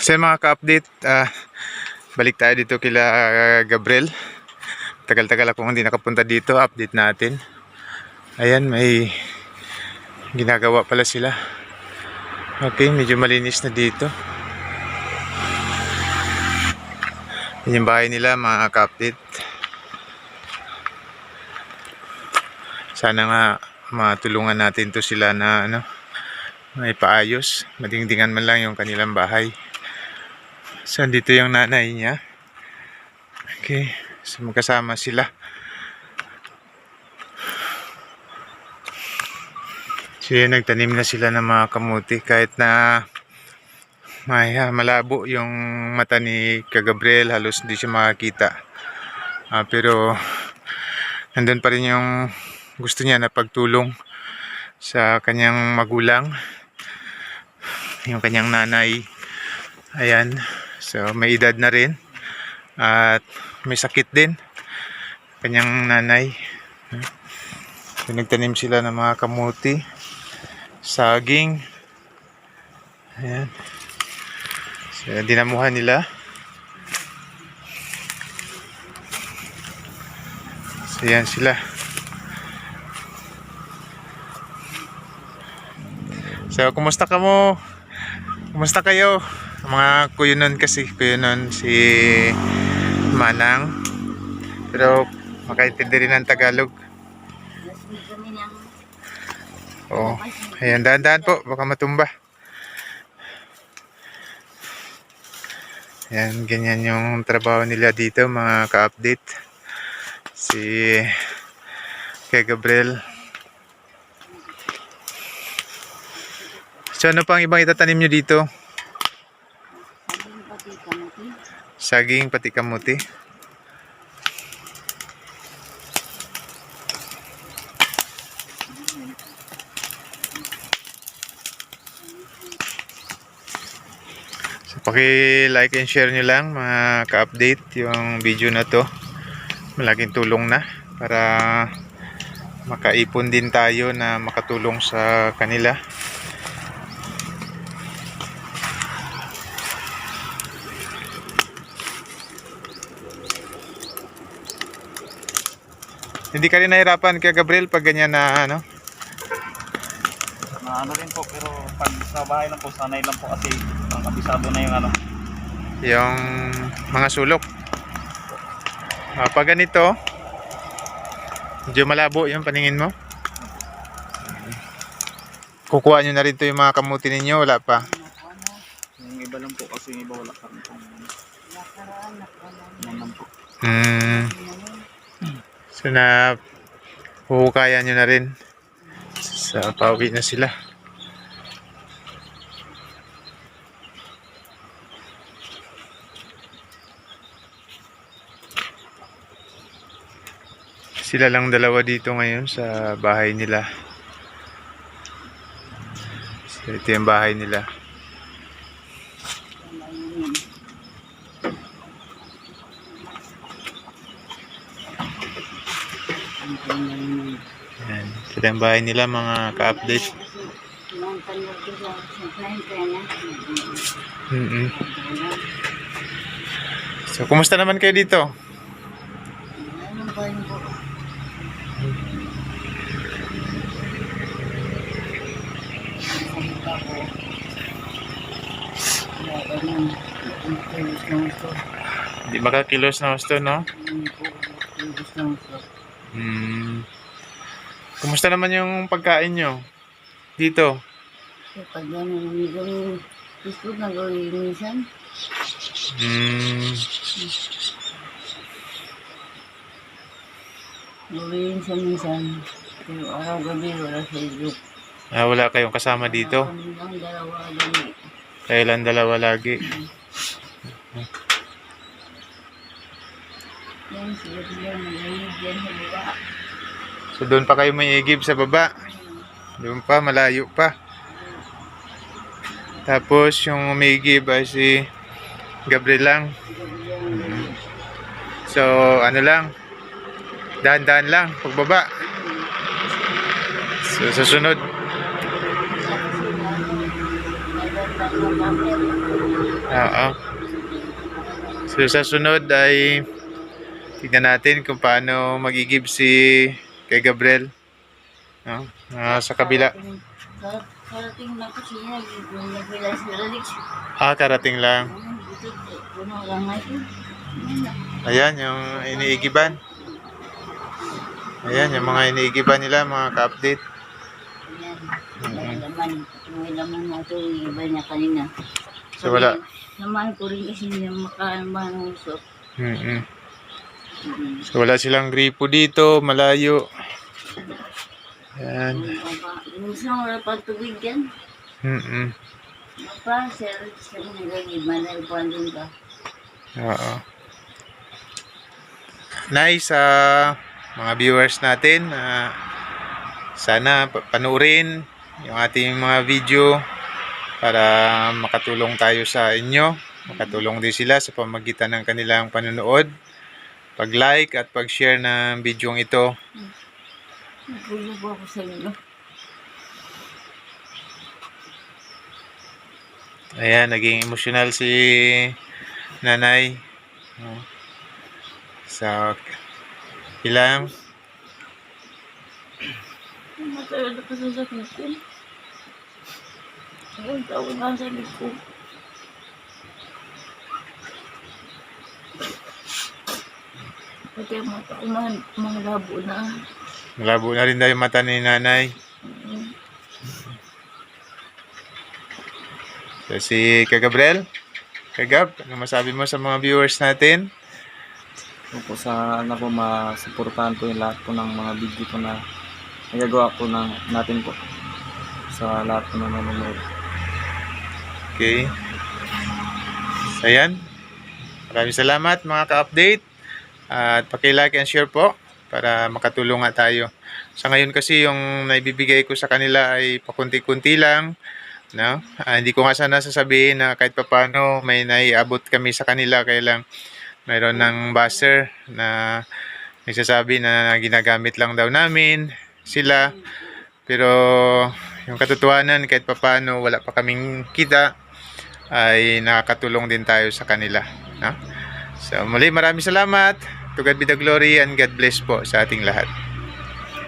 So mga ka-update, ah, balik tayo dito kila ah, Gabriel. Tagal-tagal akong hindi nakapunta dito, update natin. Ayan, may ginagawa pala sila. Okay, medyo malinis na dito. Yan yung bahay nila, mga ka-update. Sana nga matulungan natin to sila na ano, may paayos. Madingdingan man lang yung kanilang bahay. So, dito yung nanay niya. Okay. So, magkasama sila. So, yun, nagtanim na sila ng mga kamuti. Kahit na may ah, malabo yung mata ni Kagabriel. Halos hindi siya makakita. Ah, pero, nandun pa rin yung gusto niya na pagtulong sa kanyang magulang. Yung kanyang nanay. Ayan. So, may edad na rin. At may sakit din. Kanyang nanay. So, nagtanim sila ng mga kamuti. Saging. Ayan. So, dinamuhan nila. So, ayan sila. So, kumusta ka mo? Kumusta kayo? Mga kuyunon kasi, kuyunon si Manang. Pero makaintindi rin ng Tagalog. Oo. Ayan, dahan-dahan po. Baka matumba. Ayan, ganyan yung trabaho nila dito, mga ka-update. Si kay Gabriel. So, ano pang ibang itatanim nyo dito? saging pati kamuti. Saging, pati kamuti. So, paki-like and share nyo lang mga ka-update yung video na to. Malaking tulong na para makaipon din tayo na makatulong sa kanila. Hindi ka rin nahirapan kay Gabriel pag ganyan na ano? na ano rin po pero pag sa bahay lang po sanay lang po kasi ang kabisado na yung ano yung mga sulok. Ah, pag ganito, medyo malabo yung paningin mo. Kukuha nyo na rin to yung mga kamuti ninyo, wala pa. yung iba lang po kasi yung iba wala pa nakaraan. yan lang po Hmm. So na huhukayan nyo na rin. Sa pauwi na sila. Sila lang dalawa dito ngayon sa bahay nila. So, ito yung bahay nila. Yan. Ito yung bahay nila mga ka-update. Na. mm So, kumusta naman kayo dito? Ano ba. Hindi makakilos na gusto, no? Inquiries lang ito. Hmm. Kumusta naman yung pagkain nyo? Dito? So, pag yan ang gawin, Facebook na gawin minsan, Hmm. gawin sa minsan. Pero araw-gabi wala sa Facebook. Ah, wala kayong kasama dito? Kami lang dalawa dali. Kayo lang dalawa lagi. Yan, sila sila nag-iig yan sa. So, doon pa kayo may igib sa baba. Doon pa, malayo pa. Tapos, yung umigib ay si Gabriel lang. So, ano lang, dahan-dahan lang, pagbaba. So, bata kapatid. Oo. So sa sunod ay tignan natin kung paano magigib si kay Gabriel. No? Ah, sa kabila. Karating na ko siya. Ah, karating lang. Ayan, yung iniigiban. Ayan, yung mga iniigiban nila, mga ka-update. Ayan. May laman. May laman na ito, yung iba niya kanina. So, wala. Naman ko rin kasi niya makaano ng usok. Mm-mm. So, wala silang gripo dito, malayo. Ayan. Isang wala pa tubig yan. Mm-mm. Pa, sir, sa nilagay, manay po andun ka. Oo. Nice, ah, mga viewers natin. ah, sana pa- panoorin yung ating mga video para makatulong tayo sa inyo. Makatulong din sila sa pamagitan ng kanilang panonood. Pag-like at pag-share ng video ito. Nagpulo po ako sa inyo. Ayan, naging emotional si nanay. So, ilang? Matagal na kasi sa sakit. Ilang taon na sa sakit Pati ang mata ko mga, mga labo na. Malabo na rin daw yung mata ni nanay. Mm. So, si Kagabriel? Kagab, ano masabi mo sa mga viewers natin? Yun po sa ano po masuportahan po yung lahat po ng mga video po na nagagawa po ng, natin po sa lahat po ng nanonood. Okay. So, ayan. Maraming salamat mga ka-update. At paki-like and share po para makatulong tayo. Sa ngayon kasi yung naibibigay ko sa kanila ay pakunti-kunti lang. No? Ah, hindi ko nga sana sasabihin na kahit papano may naiabot kami sa kanila kaya lang mayroon ng buzzer na nagsasabi na ginagamit lang daw namin sila. Pero yung katotohanan kahit papano wala pa kaming kita ay nakakatulong din tayo sa kanila. No? So muli maraming salamat. To God be the glory and God bless po sa ating lahat.